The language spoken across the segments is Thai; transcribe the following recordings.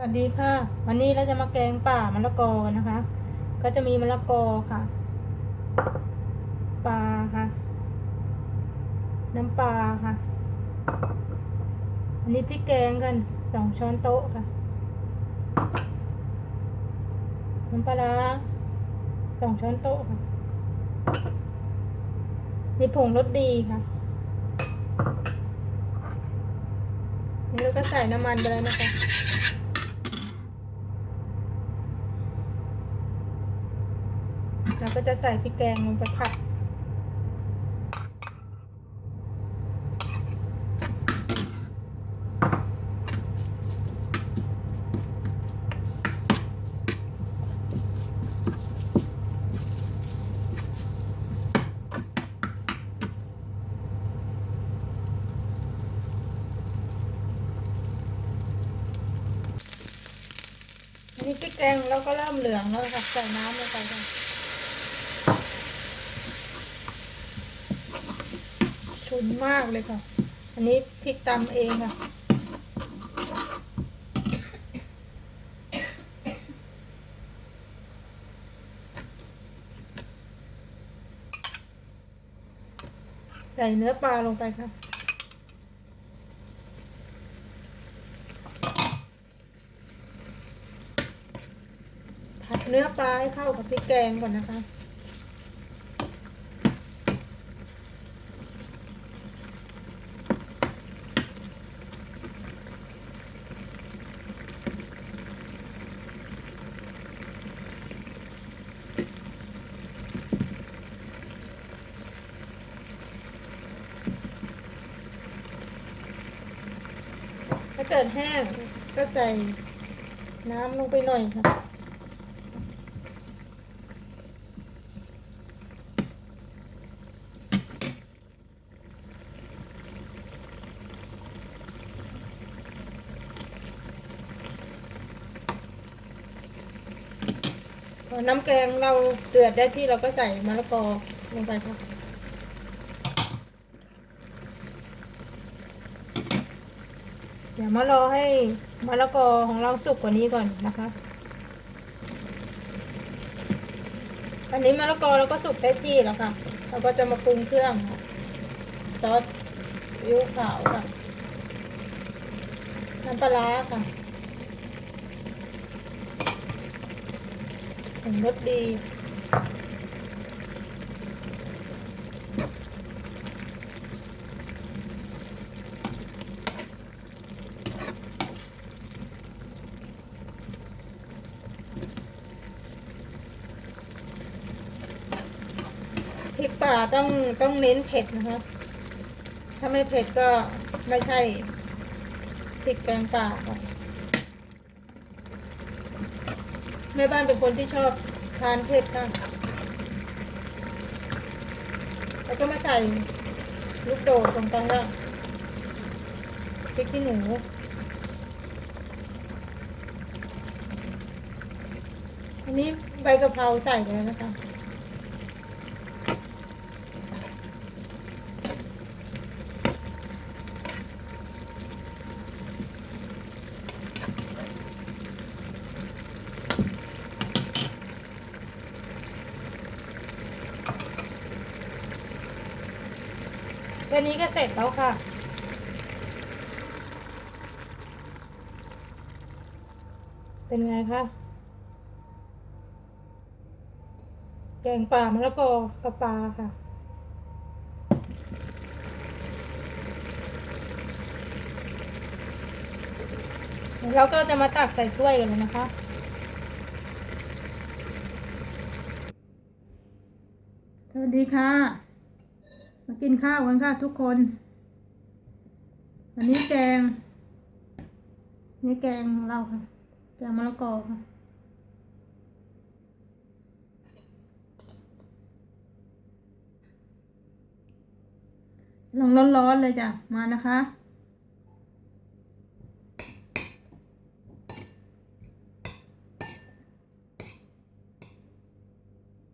สวัสดีค่ะ วันนี้เราจะมาแกงป่ามะละกอกันนะคะ ก็จะมีมะละกอค่ะปลาค่ะ น้ำปลาค่ะ อันนี้พริกแกงกันสองช้อนโต๊ะค่ะ น้ำปลาสองช้อนโต๊ะค่ะนี่ผงรสดีค่ะนี่เราก็ใส่น้ำมันไปแล้วนะคะ แล้วก็จะใส่พริกแกงลงไปผัดอันนี้พริกแกงเราก็เริ่มเหลืองแล้วค่ะใส่น้ำลงไปค่ะ ฉุนมากเลยค่ะ อันนี้พริกตำเองค่ะ ใส่เนื้อปลาลงไปค่ะผัดเนื้อปลาให้เข้ากับพริกแกงก่อนนะคะ เกิดแห้งก็ใส่น้ำลงไปหน่อยค่ะ พอน้ำแกงเราเดือดได้ที่เราก็ใส่มะละกอลงไปค่ะ เดี๋ยวมารอให้มะละกอของเราสุกกว่านี้ก่อนนะคะ อันนี้มะละกอเราก็สุกได้ที่แล้วค่ะ เราก็จะมาปรุงเครื่อง ซอสซีอิ๊วขาวค่ะ น้ำปลาร้าค่ะผงรสดี ต้องต้องเน้นเผ็ดนะคะ ถ้าไม่เผ็ดก็ไม่ใช่พริกแกงป่าค่ะแม่บ้านเป็นคนที่ชอบทานเผ็ดค่ะแล้วก็มาใส่ลูกโดดตรงกลางล่างพริกขี้หนูอันนี้ใบกะเพราใส่ไปแล้วนะคะ แค่นี้ก็เสร็จแล้วค่ะ เป็นไงคะ แกงป่ามะละกอกับปลาค่ะเดี๋ยวเราก็จะมาตักใส่ถ้วยกันเลยนะคะ สวัสดีค่ะ มากินข้าวกันค่ะทุกคน วันนี้แกง นี่แกงของเราค่ะ แกงมะละกอค่ะลองร้อนๆเลยจ้ะ มานะคะ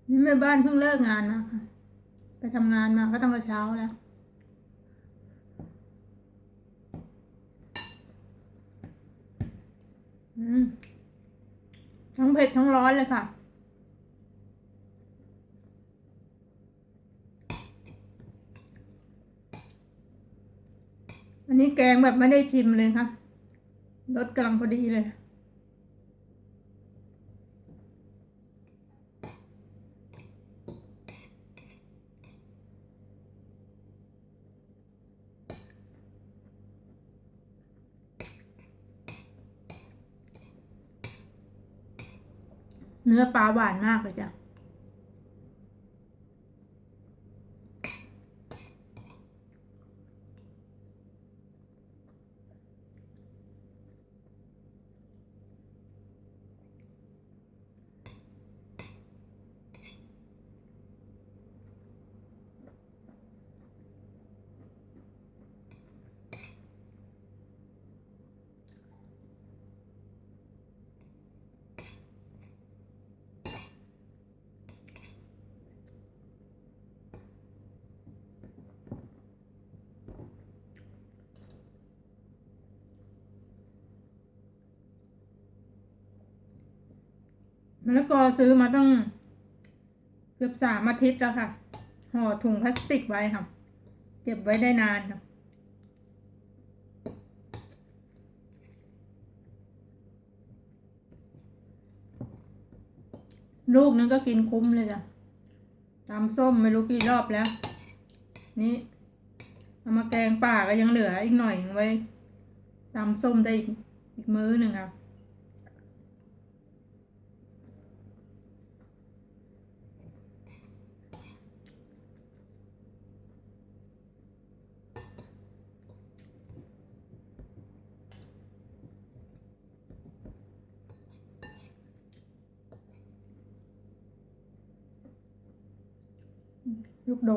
นี่แม่บ้านเพิ่งเลิกงานมาค่ะ ไปทำงานมาก็ตั้งแต่เช้าแล้วอืมทั้งเผ็ดทั้งร้อนเลยค่ะ อันนี้แกงแบบไม่ได้ชิมเลยค่ะ รสกำลังพอดีเลย เนื้อปลาหวานมากเลยจ้ะ มะละกอซื้อมาต้องเกือบสามอาทิตย์แล้วค่ะ ห่อถุงพลาสติกไว้ค่ะ เก็บไว้ได้นานค่ะลูกนึงก็กินคุ้มเลยจ้ะตำส้มไม่รู้กี่รอบแล้ว นี่เอามาแกงป่าก็ยังเหลืออีกหน่อยไว้ตำส้มได้อีกอีกมื้อหนึ่งค่ะลู กโ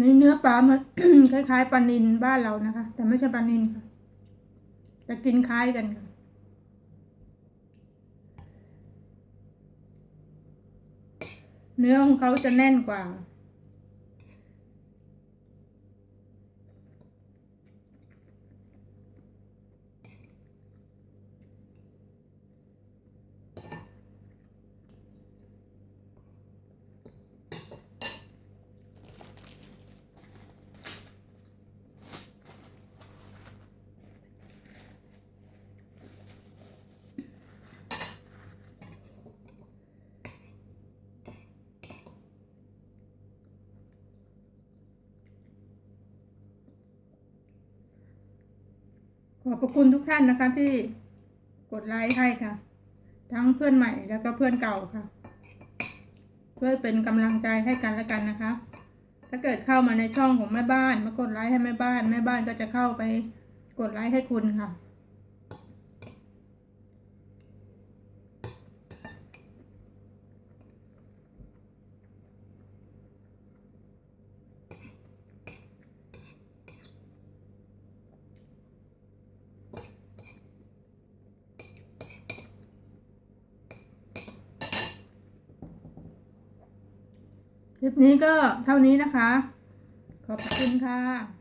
นเนื้อปลามันคล้ายๆปลานินบ้านเรานะคะ แต่ไม่ใช่ปลานินค่ะแต่กินคล้ายกันค่ะเนื้อของเขาจะแน่นกว่า ข อบพระคุณทุกท่านนะคะที่กดไลค์ให้ค่ะ ทั้งเพื่อนใหม่แล้วก็เพื่อนเก่าค่ะ เพื่อเป็นกำลังใจให้กันและกันนะคะ ถ้าเกิดเข้ามาในช่องของแม่บ้าน มากดไลค์ให้แม่บ้าน แม่บ้านก็จะเข้าไปกดไลค์ให้คุณค่ะ คลิปนี้ก็เท่านี้นะคะ ขอบคุณค่ะ